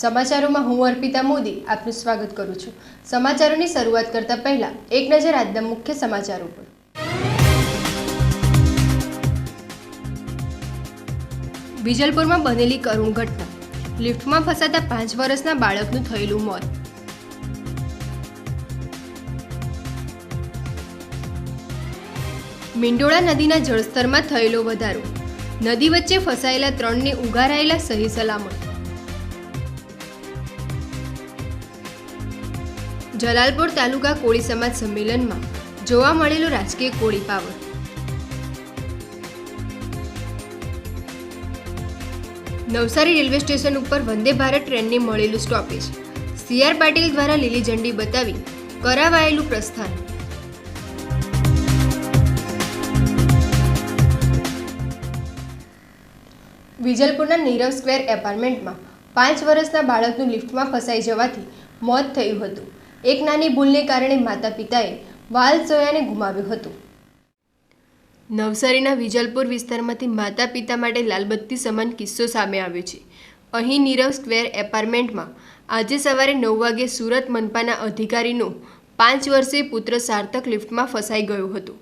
સમાચારોમાં હું અર્પિતા મોદી, આપનું સ્વાગત કરું છું. સમાચારોની શરૂઆત કરતા પહેલા એક નજર આજના મુખ્ય સમાચારો પર. વિજલપુરમાં બનેલી કરુણ ઘટના. લિફ્ટમાં ફસાતા પાંચ વર્ષના બાળકનું થયેલું મોત. મિંડોળા નદીના જળસ્તરમાં થયેલો વધારો. નદી વચ્ચે ફસાયેલા ત્રણને ઉગારાયેલા સહી સલામત. જલાલપુર તાલુકા કોળી સમાજ સંમેલનમાં જોવા મળેલો રાજકીય Koli power Navsari railway station ઉપર વંદે ભારત ટ્રેનને મળેલું સ્ટોપેજ. સીઆર પાટીલ દ્વારા લીલી ઝંડી બતાવી કરાવાયેલું પ્રસ્થાન. વિજલપુરના નીરવ સ્ક્વેર એપાર્ટમેન્ટમાં પાંચ વર્ષના બાળકનું લિફ્ટમાં ફસાઈ જવાથી મોત થયું હતું. એક નાની ભૂલને કારણે માતા પિતાએ વાલ સોયાને ગુમાવ્યું હતું. નવસારીના વિજલપુર વિસ્તારમાંથી માતા પિતા માટે લાલબત્તી સમાન કિસ્સો સામે આવ્યો છે. અહીં નીરવ સ્ક્વેર એપાર્ટમેન્ટમાં આજે સવારે નવ વાગે સુરત મનપાના અધિકારીનો પાંચ વર્ષીય પુત્ર સાર્થક લિફ્ટમાં ફસાઈ ગયું હતું.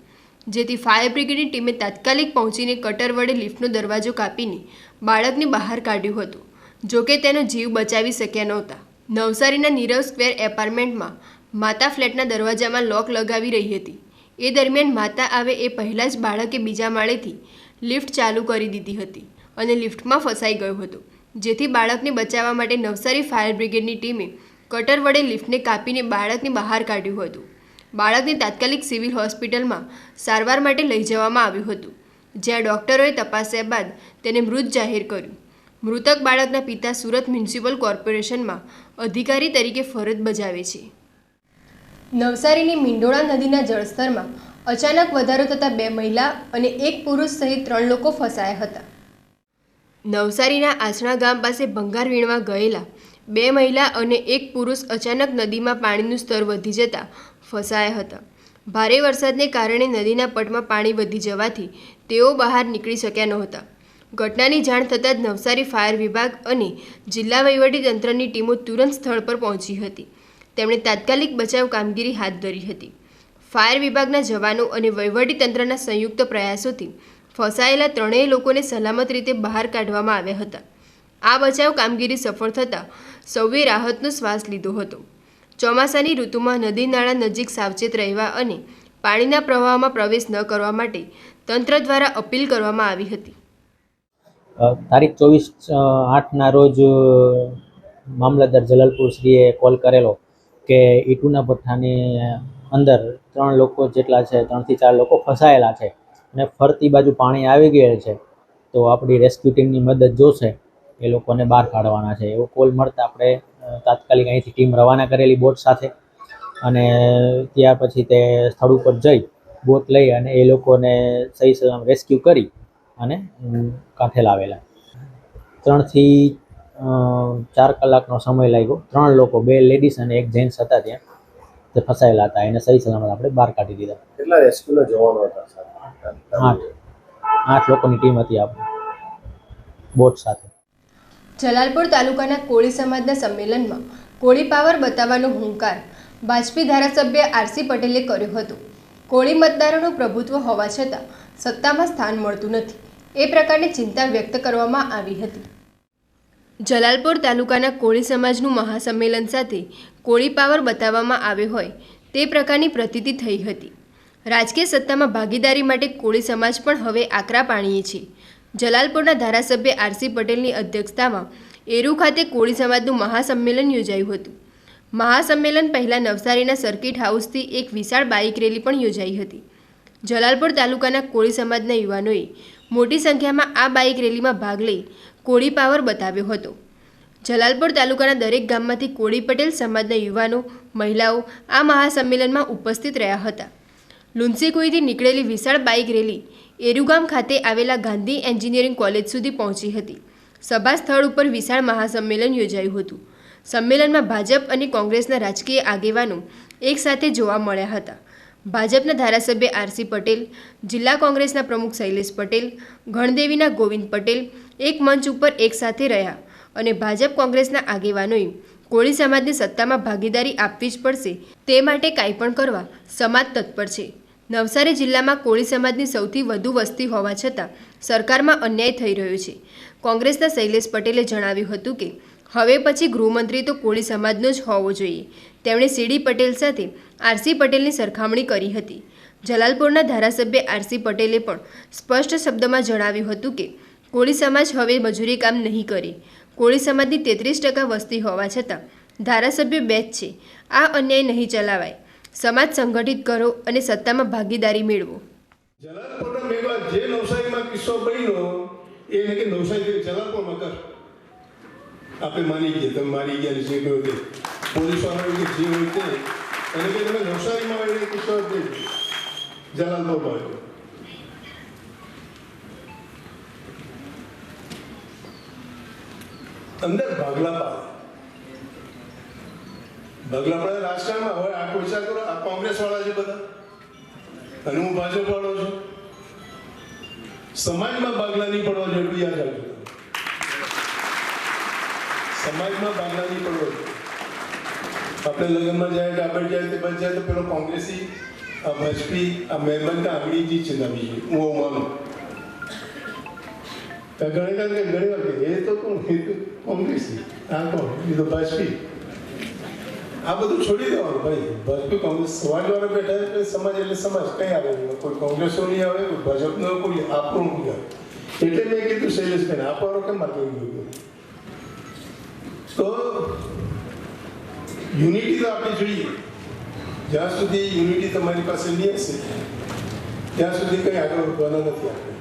જેથી ફાયર બ્રિગેડની ટીમે તાત્કાલિક પહોંચીને કટર વડે લિફ્ટનો દરવાજો કાપીને બાળકને બહાર કાઢ્યું હતું. જોકે તેનો જીવ બચાવી શક્યા નહોતા. નવસારીના નીરવ સ્ક્વેર એપાર્ટમેન્ટમાં માતા ફ્લેટના દરવાજામાં લોક લગાવી રહી હતી. એ દરમિયાન માતા આવે એ પહેલાં જ બાળકે બીજા માળેથી લિફ્ટ ચાલુ કરી દીધી હતી અને લિફ્ટમાં ફસાઈ ગયો હતો. જેથી બાળકને બચાવવા માટે નવસારી ફાયર બ્રિગેડની ટીમે કટર વડે લિફ્ટને કાપીને બાળકને બહાર કાઢ્યું હતું. બાળકને તાત્કાલિક સિવિલ હોસ્પિટલમાં સારવાર માટે લઈ જવામાં આવ્યું હતું. જ્યાં ડૉક્ટરોએ તપાસ્યા બાદ તેને મૃત જાહેર કર્યું. મૃતક બાળકના પિતા સુરત મ્યુનિસિપલ કોર્પોરેશનમાં અધિકારી તરીકે ફરજ બજાવે છે. નવસારીની મીંડોળા નદીના જળસ્તરમાં અચાનક વધારો થતાં બે મહિલા અને એક પુરુષ સહિત ત્રણ લોકો ફસાયા હતા. નવસારીના આસણા ગામ પાસે ભંગાર વીણવા ગયેલા બે મહિલા અને એક પુરુષ અચાનક નદીમાં પાણીનું સ્તર વધી જતાં ફસાયા હતા. ભારે વરસાદને કારણે નદીના પટમાં પાણી વધી જવાથી તેઓ બહાર નીકળી શક્યા નહોતા. ઘટનાની જાણ થતાં જ નવસારી ફાયર વિભાગ અને જિલ્લા વહીવટીતંત્રની ટીમો તુરંત સ્થળ પર પહોંચી હતી. તેમણે તાત્કાલિક બચાવ કામગીરી હાથ ધરી હતી. ફાયર વિભાગના જવાનો અને વહીવટીતંત્રના સંયુક્ત પ્રયાસોથી ફસાયેલા ત્રણેય લોકોને સલામત રીતે બહાર કાઢવામાં આવ્યા હતા. આ બચાવ કામગીરી સફળ થતાં સૌએ રાહતનો શ્વાસ લીધો હતો. ચોમાસાની ઋતુમાં નદી નાળા નજીક સાવચેત રહેવા અને પાણીના પ્રવાહમાં પ્રવેશ ન કરવા માટે તંત્ર દ્વારા અપીલ કરવામાં આવી હતી. તારીખ ચોવીસ આઠના રોજ મામલતદાર જલાલપુર શ્રીએ કોલ કરેલો કે ઈટુના ભઠ્ઠાની અંદર ત્રણ લોકો જેટલા છે, ત્રણથી ચાર લોકો ફસાયેલા છે અને ફરતી બાજુ પાણી આવી ગયેલ છે, તો આપણી રેસ્ક્યુ ટીમની મદદ જોશે, એ લોકોને બહાર કાઢવાના છે. એવો કોલ મળતા આપણે તાત્કાલિક અહીંથી ટીમ રવાના કરેલી બોટ સાથે અને ત્યાર પછી તે સ્થળ ઉપર જઈ બોટ લઈ અને એ લોકોને સહી સલામ રેસ્ક્યુ કરી અને કાંઠે લાવેલા. ત્રણથી ચાર કલાકનો સમય લાગ્યો. ત્રણ લોકો બે લેડીઝ અને એક જેન્ટ્સ હતા ત્યાં. તે ફસાયેલા હતા. એને સહી સલામત આપણે બહાર કાઢી દીધા. કેટલા રેસ્ક્યુના જવાનો હતા આઠ. આઠ લોકોની ટીમ હતી આપણે. બોટ સાથે. જલાલપુર તાલુકાના કોળી સમાજના સંમેલનમાં કોળી પાવર બતાવવાનો હુંકાર ભાજપી ધારાસભ્ય આરસી પટેલે કર્યો હતો. કોળી મતદારોનું પ્રભુત્વ હોવા છતાં સત્તામાં સ્થાન મળતું નથી. એ પ્રકારની ચિંતા વ્યક્ત કરવામાં આવી હતી. જલાલપુર તાલુકાના કોળી સમાજનું મહાસંમેલન સાથે કોળી પાવર બતાવવામાં આવ્યો હોય તે પ્રકારની પ્રતીતિ થઈ હતી. રાજકીય સત્તામાં ભાગીદારી માટે કોળી સમાજ પણ હવે આકરા પાણીએ છે. જલાલપુરના ધારાસભ્ય આરસી પટેલની અધ્યક્ષતામાં એરુ ખાતે કોળી સમાજનું મહાસંમેલન યોજાયું હતું. મહાસંમેલન પહેલાં નવસારીના સર્કિટ હાઉસથી એક વિશાળ બાઇક રેલી પણ યોજાઈ હતી. જલાલપુર તાલુકાના કોળી સમાજના યુવાનોએ મોટી સંખ્યામાં આ બાઇક રેલીમાં ભાગ લઈ કોળી પાવર બતાવ્યો હતો. જલાલપુર તાલુકાના દરેક ગામમાંથી કોળી પટેલ સમાજના યુવાનો, મહિલાઓ આ મહાસંમેલનમાં ઉપસ્થિત રહ્યા હતા. લુન્સીકુઈથી નીકળેલી વિશાળ બાઇક રેલી એરુગામ ખાતે આવેલા ગાંધી એન્જિનિયરિંગ કોલેજ સુધી પહોંચી હતી. સભા સ્થળ ઉપર વિશાળ મહાસંમેલન યોજાયું હતું. સંમેલનમાં ભાજપ અને કોંગ્રેસના રાજકીય આગેવાનો એકસાથે જોવા મળ્યા હતા. ભાજપના ધારાસભ્ય આરસી પટેલ, જિલ્લા કોંગ્રેસના પ્રમુખ શૈલેષ પટેલ, ગણદેવીના ગોવિંદ પટેલ એક મંચ ઉપર એકસાથે રહ્યા અને ભાજપ કોંગ્રેસના આગેવાનોએ કોળી સમાજની સત્તામાં ભાગીદારી આપવી જ પડશે તે માટે કાંઈ પણ કરવા સમાજ તત્પર છે. નવસારી જિલ્લામાં કોળી સમાજની સૌથી વધુ વસ્તી હોવા છતાં સરકારમાં અન્યાય થઈ રહ્યો છે. કોંગ્રેસના શૈલેષ પટેલે જણાવ્યું હતું કે, હવે પછી ગૃહમંત્રી તો કોળી સમાજનો જ હોવો જોઈએ. તેમણે સીડી પટેલ સાથે આરસી પટેલની સરખામણી કરી હતી. જલાલપુરના ધારાસભ્ય આરસી પટેલે પણ સ્પષ્ટ શબ્દમાં જણાવ્યું હતું કે, કોળી સમાજ હવે મજૂરી કામ નહીં કરે. કોળી સમાજની તેત્રીસ ટકા વસ્તી હોવા છતાં, ધારાસભ્ય બે જ છે. આ અન્યાય નહીં ચલાવાય. સમાજ સંગઠિત કરો અને સત્તામાં ભાગીદારી મેળવો. આપણે માની ગયા, તમે માની ગયા, જે કહ્યું તે. પોલીસવાળા જે હોય તે. એટલે કે તમે નવસારીમાં આવીને કિસ્સો જ જલાલપુરમાં આવ્યો અંદર ભાગલા પાડે ભાગલા પડે રાજકારણમાં હવે આ કોશા કરો આ કોંગ્રેસ વાળા છે બધા. અને હું ભાજપ વાળો છું. સમાજમાં ભાગલા નહીં પડવા જોઈએ યાદ રાખજો. સમાજમાં ભાગલા નહીં પડવા. જોઈએ આપણે લગ્નમાં જાય ડાબર જાય તે બચ જાય તો પેલો કોંગ્રેસી ભાજપી, આ મહેરબાન કા આંગળીજી ચલાવી નવી હું એવું માનું. ઘણી વાર કે, ઘણી વાર કે, એ તો કોણ? એ તો કોંગ્રેસી. આ કોણ? એ તો ભાજપી. આ બધું છોડી દેવાનું ભાઈ. ભાજપી, કોંગ્રેસ સમાજવાળા બેઠા છે એટલે સમાજ એટલે સમાજ. કઈ આવે કોઈ કોંગ્રેસો નહીં આવે, કોઈ ભાજપનો કોઈ આપણું નહીં આવે. એટલે મેં કીધું શૈલેષભાઈ આપવાનો કેમ મારે તો યુનિટી તો આપણે જોઈએ. જ્યાં સુધી યુનિટી તમારી પાસે નહીં હશે, ત્યાં સુધી કંઈ આગળ વધવાના નથી આપણે.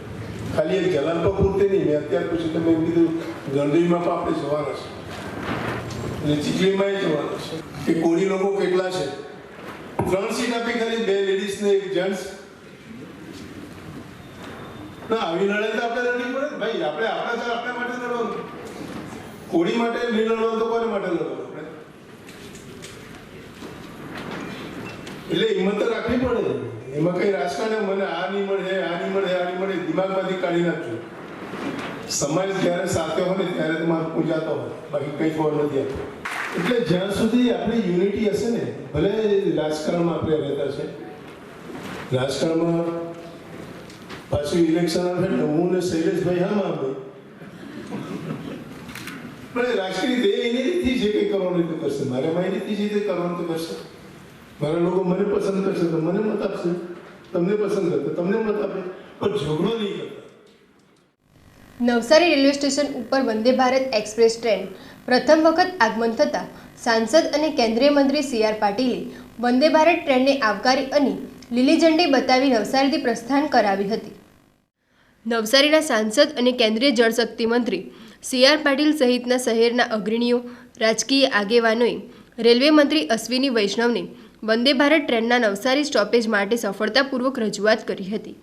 ખાલી એક જલાલપા પૂરતી નહીં મેં અત્યાર પછી તમે એમ કીધું, ગણદેવીમાં પણ આપણે જવાના છે. અને ચીખલીમાં જવાના છે. કે કોળી લોકો કેટલા છે? ત્રણ સીટ આપી ખાલી બે લેડીઝ ને એક જેન્ટ્સ ના, આવી લડાઈ તો આપણે લડવી પડે ભાઈ. આપણે આપણા તો આપણે માટે લડવાનું. કોળી માટે નહીં લડવાનું તો કોને માટે લડવાનું આપણે એટલે હિંમત તો રાખવી પડે. એમાં કઈ રાજકારણ મને આ નહીં મળે આ નહીં મળે આ નહીં મળે, દિમાગમાંથી કાઢી નાખજો. સમાજ જ્યારે સાથે હોય ને ત્યારે તમારે પૂજાતો હોય. બાકી કંઈ ખબર નથી એટલે જ્યાં સુધી આપણી યુનિટી હશે ને, ભલે રાજકારણમાં આપણે રહેતા છે, રાજકારણમાં પાછું ઇલેક્શન આવે એટલે હું ને શૈલેષભાઈ હા માં પણ રાજકીય દેહ એની રીતથી જે કંઈ કરવાનું એ તો કરશે. મારે મારી રીતથી જે કંઈ કરવાનું તો કરશે. મારા લોકો મને પસંદ કરશે તો મને મત આપશે. તમને પસંદ કરશે તમને મત આપે. પણ ઝઘડો નહીં કરતા. નવસારી રેલવે સ્ટેશન ઉપર વંદે ભારત એક્સપ્રેસ ટ્રેન પ્રથમ વખત આગમન થતાં સાંસદ અને કેન્દ્રીય મંત્રી સી આર પાટીલે વંદે ભારત ટ્રેનને આવકારી અને લીલી ઝંડી બતાવી નવસારીથી પ્રસ્થાન કરાવી હતી. નવસારીના સાંસદ અને કેન્દ્રીય જળશક્તિ મંત્રી સી આર પાટીલ સહિતના શહેરના અગ્રણીઓ, રાજકીય આગેવાનોએ રેલવે મંત્રી અશ્વિની વૈષ્ણવને વંદે ભારત ટ્રેનના નવસારી સ્ટોપેજ માટે સફળતાપૂર્વક રજૂઆત કરી હતી.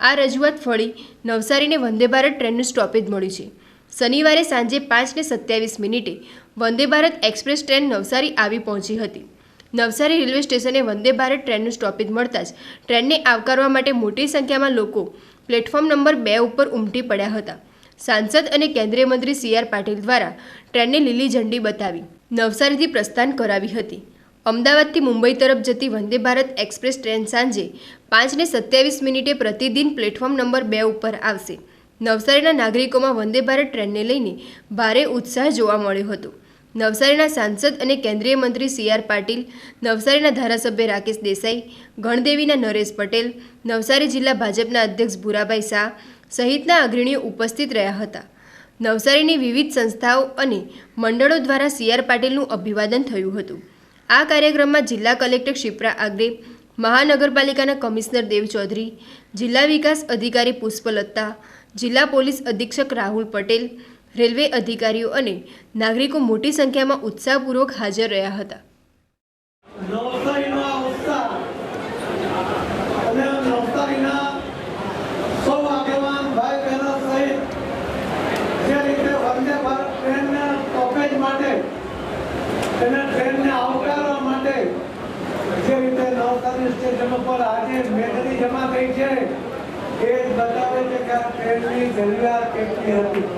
આ રજૂઆત ફળી નવસારીને વંદે ભારત ટ્રેનનું સ્ટોપેજ મળ્યું છે. શનિવારે સાંજે પાંચને સત્યાવીસ મિનિટે વંદે ભારત એક્સપ્રેસ ટ્રેન નવસારી આવી પહોંચી હતી. નવસારી રેલવે સ્ટેશને વંદે ભારત ટ્રેનનું સ્ટોપેજ મળતાં જ ટ્રેનને આવકારવા માટે મોટી સંખ્યામાં લોકો પ્લેટફોર્મ નંબર બે ઉપર ઉમટી પડ્યા હતા. સાંસદ અને કેન્દ્રીય મંત્રી સી આર પાટીલ દ્વારા ટ્રેનને લીલી ઝંડી બતાવી નવસારીથી પ્રસ્થાન કરાવી હતી. અમદાવાદથી મુંબઈ તરફ જતી વંદે ભારત એક્સપ્રેસ ટ્રેન સાંજે પાંચને સત્યાવીસ મિનિટે પ્રતિદિન પ્લેટફોર્મ નંબર બે ઉપર આવશે. નવસારીના નાગરિકોમાં વંદે ભારત ટ્રેનને લઈને ભારે ઉત્સાહ જોવા મળ્યો હતો. નવસારીના સાંસદ અને કેન્દ્રીય મંત્રી સી આર પાટીલ, નવસારીના ધારાસભ્ય રાકેશ દેસાઈ, ગણદેવીના નરેશ પટેલ, નવસારી જિલ્લા ભાજપના અધ્યક્ષ ભૂરાભાઈ શાહ સહિતના અગ્રણીઓ ઉપસ્થિત રહ્યા હતા. નવસારીની વિવિધ સંસ્થાઓ અને મંડળો દ્વારા સી આર પાટીલનું અભિવાદન થયું હતું. આ કાર્યક્રમમાં જિલ્લા કલેક્ટર શિપ્રા આગરે, મહાનગરપાલિકાના કમિશનર દેવ ચૌધરી, જિલ્લા વિકાસ અધિકારી પુષ્પલતા જિલ્લા પોલીસ અધિક્ષક રાહુલ પટેલ, રેલવે અધિકારીઓ અને નાગરિકો મોટી સંખ્યામાં ઉત્સાહપૂર્વક હાજર રહ્યા હતા નવસારીનો આ ઉત્સાહ અને નવસારીના સૌ આગેવાન ભાઈ બહેનો સહિત જે રીતે વંદે ભારત ટ્રેનના સ્ટોપેજ માટે તેને ટ્રેનને આવકારવા માટે જે રીતે સ્ટેશન ઉપર આજે મેદની જમા થઈ છે. એ બતાવે છે કે આ ટ્રેનની જરૂરિયાત કેટલી હતી.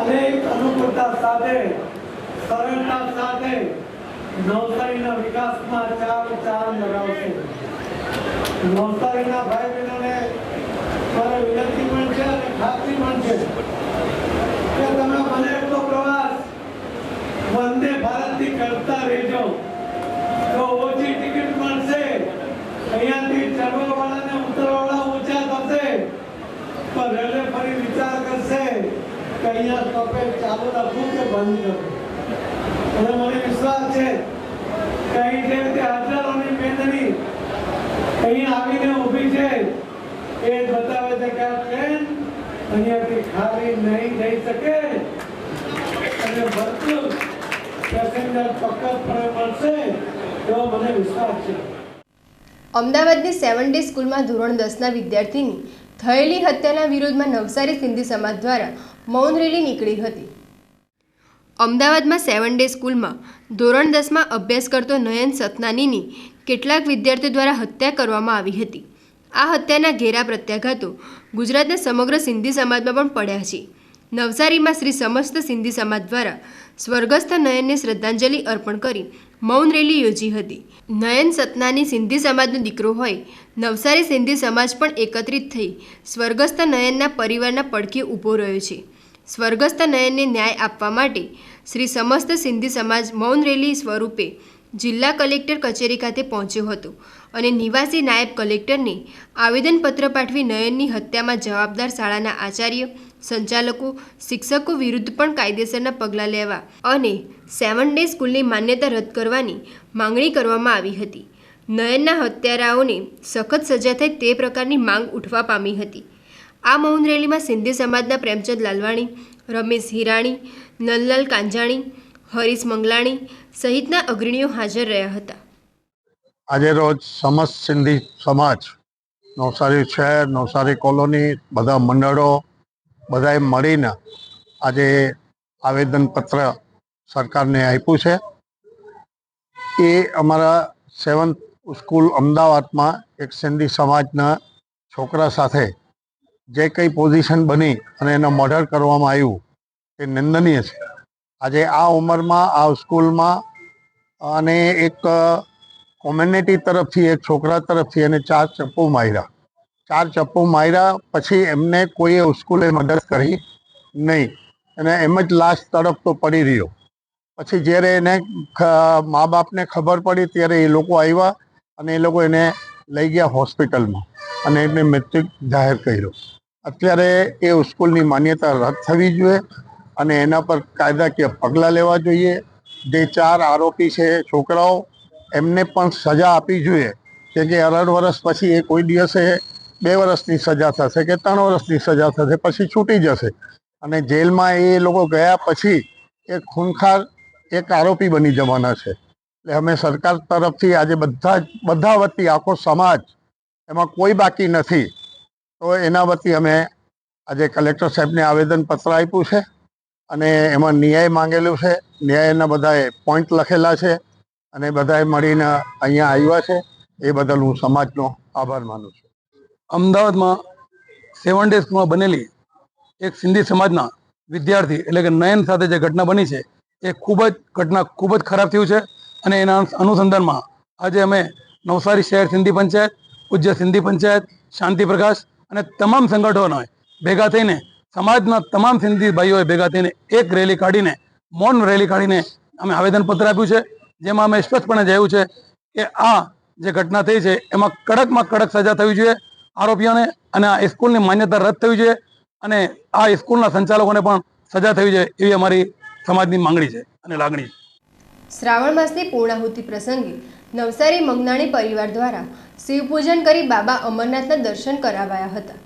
અનેક અનુકૂળતા સાથે, સરળતા સાથે નવસારીના વિકાસમાં ચાર ચાર લગાવશે. નવસારીના ભાઈ બહેનોને મારે વિનંતી પણ છે અને ખાતરી પણ છે કે તમે મને એટલો પ્રવાસ વંદે ભારતથી કરતા રહેજો તો ઓછી ટિકિટ મળશે અહીંયાથી ચડવાવાળા ને ઉતરવાવાળા ઓછા થશે પણ રેલવે ફરી વિચાર કરશે અહીંયા સ્ટોપેજ ચાલુ રાખવું કે બંધ કરવું અને મને વિશ્વાસ છે કે અહીં જે રીતે હજારોની આવીને ઊભી છે એ બતાવે છે કે આ ટ્રેન અહીંયાથી ખાલી નહીં જઈ શકે. અને ભરપૂર પેસેન્જર ચોક્કસપણે મળશે એવો મને વિશ્વાસ છે. અમદાવાદની સેવન ડે સ્કૂલમાં ધોરણ દસના વિદ્યાર્થીની થયેલી હત્યાના વિરોધમાં નવસારી સિંધી સમાજ દ્વારા મૌન રેલી નીકળી હતી. અમદાવાદમાં સેવન ડે સ્કૂલમાં ધોરણ દસમાં અભ્યાસ કરતો નયન સતનાનીની કેટલાક વિદ્યાર્થીઓ દ્વારા હત્યા કરવામાં આવી હતી. આ હત્યાના ઘેરા પ્રત્યાઘાતો ગુજરાતના સમગ્ર સિંધી સમાજમાં પણ પડ્યા છે. નવસારીમાં શ્રી સમસ્ત સિંધી સમાજ દ્વારા સ્વર્ગસ્થ નયનને શ્રદ્ધાંજલિ અર્પણ કરી મૌન રેલી યોજી હતી. નયન સતનાની સિંધી સમાજનો દીકરો હોય, નવસારી સિંધી સમાજ પણ એકત્રિત થઈ સ્વર્ગસ્થ નયનના પરિવારના પડખે ઊભો રહ્યો છે. સ્વર્ગસ્થ નયનને ન્યાય આપવા માટે શ્રી સમસ્ત સિંધી સમાજ મૌન રેલી સ્વરૂપે જિલ્લા કલેક્ટર કચેરી ખાતે પહોંચ્યો હતો અને નિવાસી નાયબ કલેક્ટરને આવેદનપત્ર પાઠવી નયનની હત્યામાં જવાબદાર શાળાના આચાર્ય, સંચાલકો, શિક્ષકો વિરુદ્ધ પણ કાયદેસરના પગલાં લેવા અને સેવન ડે સ્કૂલની માન્યતા રદ કરવાની માંગણી કરવામાં આવી હતી. નયનના હત્યારાઓને સખત સજા થાય તે પ્રકારની માંગ ઉઠવા પામી હતી. આ મૌન રેલીમાં સિંધી સમાજના પ્રેમચંદ લાલવાણી, રમેશ હિરાણી નલલાલ કાંજાણી હરીશ મંગલાણી સહિતના અગ્રણીઓ હાજર રહ્યા હતા. આજે રોજ સમસ્ત સિંધી સમાજ, નવસારી શહેર, નવસારી કોલોની, બધા મંડળો, બધાએ મળીને આજે આવેદનપત્ર સરકારને આપ્યું છે. એ અમારા સેવન્થ સ્કૂલ અમદાવાદમાં એક સિંધી સમાજના છોકરા સાથે જે કંઈ પોઝિશન બની અને એનું મર્ડર કરવામાં આવ્યું, એ નિંદનીય છે. આજે આ ઉંમરમાં, આ સ્કૂલમાં અને એક કોમ્યુનિટી તરફથી, એક છોકરા તરફથી એને ચાર ચપ્પુ માર્યા. ચાર ચપ્પુ માર્યા, પછી એમને કોઈએ સ્કૂલે મદદ કરી નહીં. અને એમ જ લાશ તડપતો પડી રહ્યો. પછી જ્યારે એને મા બાપને ખબર પડી, ત્યારે એ લોકો આવ્યા અને એ લોકો એને લઈ ગયા હોસ્પિટલમાં અને એમને મૃત્યુ જાહેર કર્યો. અત્યારે એ સ્કૂલની માન્યતા રદ થવી જોઈએ. અને એના પર કાયદાકીય પગલાં લેવા જોઈએ. જે ચાર આરોપી છે છોકરાઓ, એમને પણ સજા આપવી જોઈએ કે કે અઢાર વર્ષ પછી એ કોઈ દિવસે બે વર્ષની સજા થશે કે ત્રણ વર્ષની સજા થશે, પછી છૂટી જશે. અને જેલમાં એ લોકો ગયા પછી એ ખૂનખાર એક આરોપી બની જવાના છે. એટલે અમે સરકાર તરફથી આજે બધા જ, બધા વતી આખો સમાજ એમાં કોઈ બાકી નથી. તો એના વતી અમે આજે કલેક્ટર સાહેબને આવેદનપત્ર આપ્યું છે. અને એમાં ન્યાય માંગેલું છે. ન્યાયના બધાએ પોઈન્ટ લખેલા છે અને બધાએ મળીને અહીંયા આવ્યા છે. એ બદલ હું સમાજનો આભાર માનું છું. અમદાવાદમાં સેવન ડે સ્કૂલમાં બનેલી એક સિંધી સમાજના વિદ્યાર્થી એટલે કે નયન સાથે જે ઘટના બની છે, એ ખૂબ જ ઘટના ખૂબ જ ખરાબ થયું છે અને એના અનુસંધાનમાં આજે અમે નવસારી શહેર સિંધી પંચાયત ઉજ્જૈન સિંધી પંચાયત, શાંતિ પ્રકાશ અને તમામ સંગઠનોએ ભેગા થઈને સમાજના તમામ સિંધી ભાઈઓએ ભેગા થઈને એક રેલી કાઢીને, મૌન રેલી કાઢીને અમે આવેદનપત્ર આપ્યું છે, જેમાં અમે સ્પષ્ટપણે જણાવ્યું છે કે આ જે ઘટના થઈ છે, એમાં કડકમાં કડક સજા થવી જોઈએ આરોપીઓને અને આ સ્કૂલની માન્યતા રદ થવી જોઈએ અને આ સ્કૂલના સંચાલકોને પણ સજા થવી જોઈએ એવી અમારી સમાજની માંગણી છે અને લાગણી છે. શ્રાવણ માસની પૂર્ણાહુતિ પ્રસંગે નવસારી મંગનાણી પરિવાર દ્વારા શિવપૂજન કરી બાબા અમરનાથના દર્શન કરાવાયા હતા.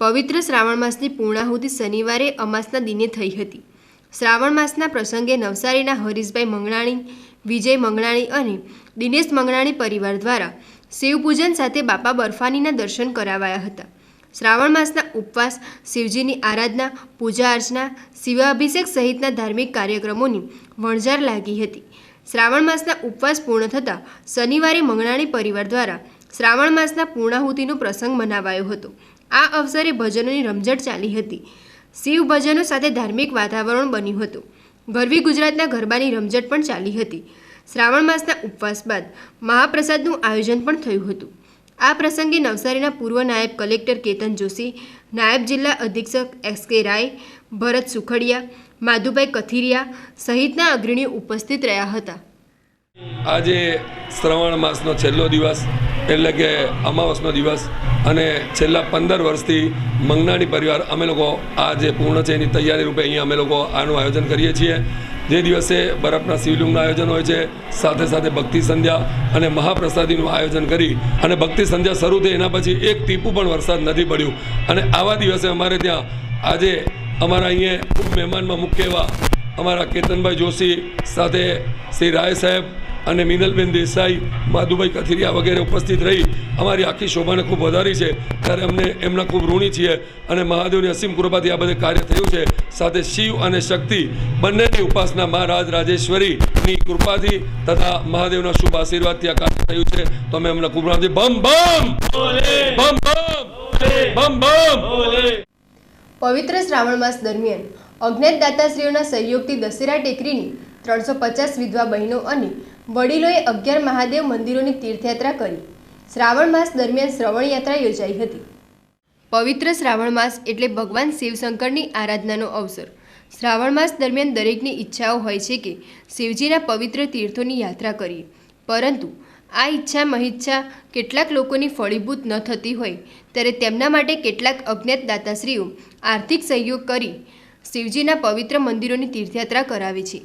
પવિત્ર શ્રાવણ માસની પૂર્ણાહુતિ શનિવારે અમાસના દિને થઈ હતી. શ્રાવણ માસના પ્રસંગે નવસારીના હરીશભાઈ મંગણાણી વિજય મંગણાણી અને દિનેશ મંગણાણી પરિવાર દ્વારા શિવપૂજન સાથે બાપા બર્ફાનીના દર્શન કરાવાયા હતા. શ્રાવણ માસના ઉપવાસ, શિવજીની આરાધના, પૂજા અર્ચના, શિવાભિષેક સહિતના ધાર્મિક કાર્યક્રમોની વણઝાર લાગી હતી. શ્રાવણ માસના ઉપવાસ પૂર્ણ થતાં શનિવારે મંગણાણી પરિવાર દ્વારા શ્રાવણ માસના પૂર્ણાહુતિનો પ્રસંગ મનાવાયો હતો. આ અવસરે ભજનોની રમઝટ ચાલી હતી. શિવ ભજનો સાથે ધાર્મિક વાતાવરણ બન્યું હતું. ગરવી ગુજરાતના ગરબાની રમઝટ પણ ચાલી હતી. શ્રાવણ માસના ઉપવાસ બાદ મહાપ્રસાદનું આયોજન પણ થયું હતું. આ પ્રસંગે નવસારીના પૂર્વ નાયબ કલેક્ટર કેતન જોશી, નાયબ જિલ્લા અધિક્ષક એસ કે રાય, ભરત સુખડિયા, માધુભાઈ કથિરિયા સહિતના અગ્રણીઓ ઉપસ્થિત રહ્યા હતા. આજે શ્રવણ માસનો છેલ્લો દિવસ, એટલે કે અમાવસનો દિવસ, અને છેલ્લા પંદર વર્ષથી મંગનાણી પરિવાર અમે લોકો આ જે પૂર્ણ છે. એની તૈયારી રૂપે અહીંયા અમે લોકો આનું આયોજન કરીએ છીએ. જે દિવસે બરફના શિવલિંગનું આયોજન હોય છે, સાથે સાથે ભક્તિ સંધ્યા અને મહાપ્રસાદીનું આયોજન કરી, અને ભક્તિ સંધ્યા શરૂ થઈ, એના પછી એક ટીપું પણ વરસાદ નથી પડ્યું. અને આવા દિવસે અમારે ત્યાં આજે અમારા અહીંયા મહેમાનમાં મુખ્ય એવા અમારા કેતનભાઈ જોશી સાથે શ્રી રાય સાહેબ અને મિનલબેન દેસાઈ, માધુભાઈ કથિરિયા વગેરે ઉપસ્થિત રહી અમારી આખી શોભાને ખૂબ વધારી છે. ત્યારે અમને એમના ખૂબ ઋણી છીએ અને મહાદેવની અસીમ કૃપાથી આ બધે કાર્ય થયું છે. સાથે શિવ અને શક્તિ બંનેની ઉપાસના મહારાજ રાજેશ્વરીની કૃપાથી તથા મહાદેવના શુભ આશીર્વાદથી આ કાર્ય થયું છે. તો અમે એમના ખૂબ બમ બમ બમ બમ બમ પવિત્ર શ્રાવણ માસ દરમિયાન અજ્ઞાત દાતાશ્રીઓના સહયોગથી દશેરા ટેકરીની ત્રણસો પચાસ વિધવા બહેનો અને વડીલોએ અગિયાર મહાદેવ મંદિરોની તીર્થયાત્રા કરી. શ્રાવણ માસ દરમિયાન શ્રવણ યાત્રા યોજાઈ હતી. પવિત્ર શ્રાવણ માસ એટલે ભગવાન શિવશંકરની આરાધનાનો અવસર. શ્રાવણ માસ દરમિયાન દરેકની ઈચ્છાઓ હોય છે કે શિવજીના પવિત્ર તીર્થોની યાત્રા કરીએ. પરંતુ આ ઈચ્છા મહિચ્છા કેટલાક લોકોની ફળીભૂત ન થતી હોય, ત્યારે તેમના માટે કેટલાક અજ્ઞાત દાતાશ્રીઓ આર્થિક સહયોગ કરી શિવજીના પવિત્ર મંદિરોની તીર્થયાત્રા કરાવે છે.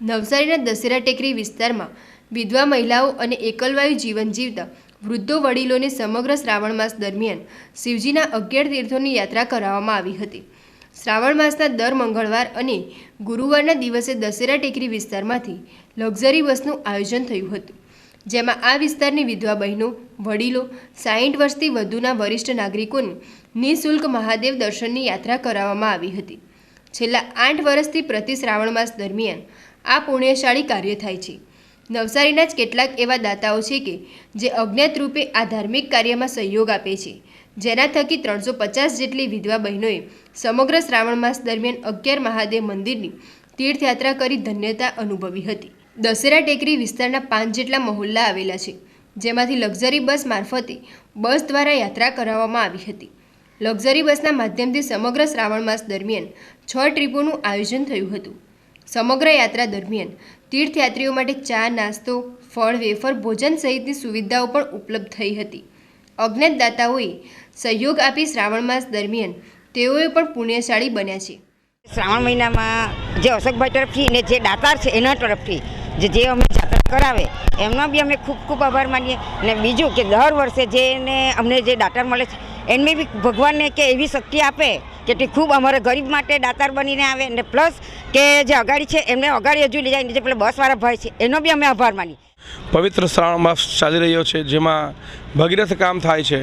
નવસારીના દશેરા ટેકરી વિસ્તારમાં વિધવા મહિલાઓ અને એકલવાયુ જીવન જીવતા વૃદ્ધો વડીલોને સમગ્ર શ્રાવણ માસ દરમિયાન શિવજીના અગિયાર તીર્થોની યાત્રા કરાવવામાં આવી હતી. શ્રાવણ માસના દર મંગળવાર અને ગુરુવારના દિવસે દશેરા ટેકરી વિસ્તારમાંથી લક્ઝરી બસનું આયોજન થયું હતું, જેમાં આ વિસ્તારની વિધવા બહેનો, વડીલો સાહીઠ વર્ષથી વધુના વરિષ્ઠ નાગરિકોને નિઃશુલ્ક મહાદેવ દર્શનની યાત્રા કરાવવામાં આવી હતી. છેલ્લા આઠ વર્ષથી પ્રતિ શ્રાવણ માસ દરમિયાન આ પુણ્યશાળી કાર્ય થાય છે. નવસારીના જ કેટલાક એવા દાતાઓ છે કે, જે અજ્ઞાત રૂપે આ ધાર્મિક કાર્યમાં સહયોગ આપે છે. જેના થકી ત્રણસો પચાસ જેટલી વિધવા બહેનોએ સમગ્ર શ્રાવણ માસ દરમિયાન અગિયાર મહાદેવ મંદિરની તીર્થયાત્રા કરી ધન્યતા અનુભવી હતી. દશેરા ટેકરી વિસ્તારના પાંચ જેટલા મહોલ્લા આવેલા છે, જેમાંથી લક્ઝરી બસ મારફતે બસ દ્વારા યાત્રા કરાવવામાં આવી હતી. લક્ઝરી બસના માધ્યમથી સમગ્ર શ્રાવણ માસ દરમિયાન છ ટ્રીપોનું આયોજન થયું હતું. સમગ્ર યાત્રા દરમિયાન તીર્થયાત્રીઓ માટે ચા, નાસ્તો, ફળ, વેફર, ભોજન સહિતની સુવિધાઓ પણ ઉપલબ્ધ થઈ હતી. અજ્ઞાત દાતાઓએ સહયોગ આપી શ્રાવણ માસ દરમિયાન તેઓએ પણ પુણ્યશાળી બન્યા છે. શ્રાવણ મહિનામાં જે અશોકભાઈ તરફથી અને જે દાતાર છે એના તરફથી જે જે અમે જાત્રા કરાવે, એમનો બી અમે ખૂબ ખૂબ આભાર માનીએ. અને બીજું કે દર વર્ષે જેને અમને જે દાતાર મળે છે, એમને બી ભગવાનને કે એવી શક્તિ આપે કે તે ખૂબ અમારે ગરીબ માટે દાતાર બનીને આવે ને પ્લસ કે જે અગાડી છે, એમને અગાડી હજુ લઈ જાય જે પેલા બસવાળા ભાઈ છે, એનો બી અમે આભાર માની પવિત્ર શ્રાવણ માસ ચાલી રહ્યો છે, જેમાં ભગીરથ કામ થાય છે.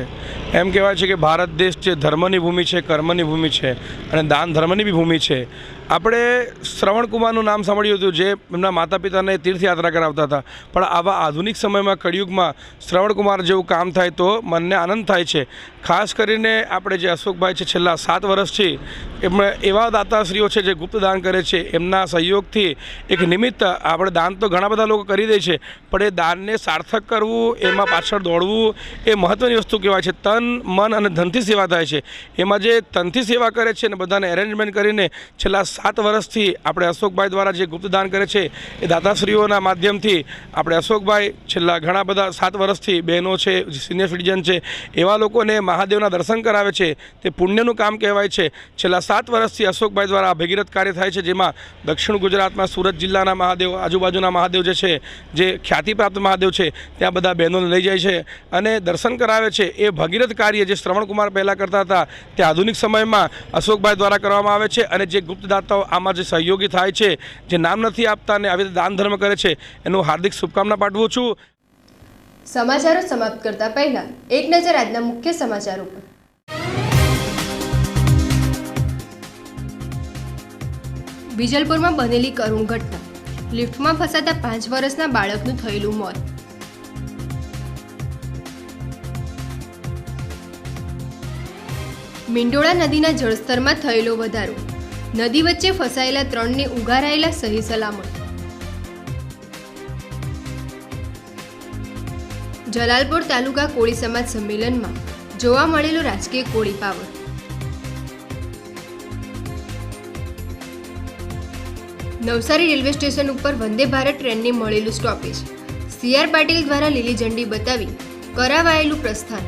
એમ કહેવાય છે કે ભારત દેશ જે ધર્મની ભૂમિ છે, કર્મની ભૂમિ છે અને દાન ધર્મની બી ભૂમિ છે. આપણે શ્રવણ કુમારનું નામ સાંભળ્યું હતું, જે એમના માતા પિતાને તીર્થયાત્રા કરાવતા હતા. પણ આવા આધુનિક સમયમાં, કળિયુગમાં શ્રવણ કુમાર જેવું કામ થાય તો મનને આનંદ થાય છે. ખાસ કરીને આપણે જે અશોકભાઈ છે, છેલ્લા સાત વર્ષથી એમણે એવા દાતાશ્રીઓ છે, જે ગુપ્ત દાન કરે છે. એમના સહયોગથી એક નિમિત્ત આપણે દાન તો ઘણા બધા લોકો કરી દે છે, પણ એ દાનને સાર્થક કરવું, એમાં પાછળ દોડવું એ મહત્ત્વની વસ્તુ કહેવાય છે. તન, મન અને ધનથી સેવા થાય છે. એમાં જે તનથી સેવા કરે છે અને બધાને એરેન્જમેન્ટ કરીને છેલ્લા સાત વર્ષથી આપણે અશોકભાઈ દ્વારા જે ગુપ્તદાન કરે છે, એ દાતાશ્રીઓના માધ્યમથી આપણે અશોકભાઈ છેલ્લા ઘણા બધા સાત વર્ષથી બહેનો છે સિનિયર સિટીઝન છે, એવા લોકોને મહાદેવના દર્શન કરાવે છે. તે પુણ્યનું કામ કહેવાય છે. છેલ્લા સાત વર્ષથી અશોકભાઈ દ્વારા ભગીરથ કાર્ય થાય છે, જેમાં દક્ષિણ ગુજરાતમાં સુરત જિલ્લાના મહાદેવ, આજુબાજુના મહાદેવ જે છે, જે ખ્યાતિપ્રાપ્ત મહાદેવ છે, ત્યાં બધા બહેનોને લઈ જાય છે અને દર્શન કરાવે છે એ ભગીરથ કાર્ય જે શ્રવણકુમાર પહેલાં કરતા હતા, તે આધુનિક સમયમાં અશોકભાઈ દ્વારા કરવામાં આવે છે અને જે ગુપ્તદાતાઓ આમાં જે સહયોગી થાય છે, જે નામ નથી આપતા અને આવી દાન ધર્મ કરે છે, એનું હાર્દિક શુભકામના પાઠવું છું. સમાચારો સમાપ્ત કરતા પહેલા એક નજર આજના મુખ્ય સમાચારો પર. વિજલપુરમાં બનેલી કરુણ ઘટના. લિફ્ટમાં ફસાતા પાંચ વર્ષના બાળકનું થયેલું મોત. મીંડોળા નદીના જળસ્તરમાં થયેલો વધારો. નદી વચ્ચે ફસાયેલા ત્રણને ઉગારાયેલા સહી સલામત. જલાલપોર તાલુકા કોળી સમાજ સંમેલનમાં જોવા મળેલો રાજકીય Koli power. Navsari railway station ઉપર વંદે ભારત ટ્રેનને મળેલું સ્ટોપેજ. સીઆર પાટીલ દ્વારા લીલી ઝંડી બતાવી કરાવાયેલું પ્રસ્થાન.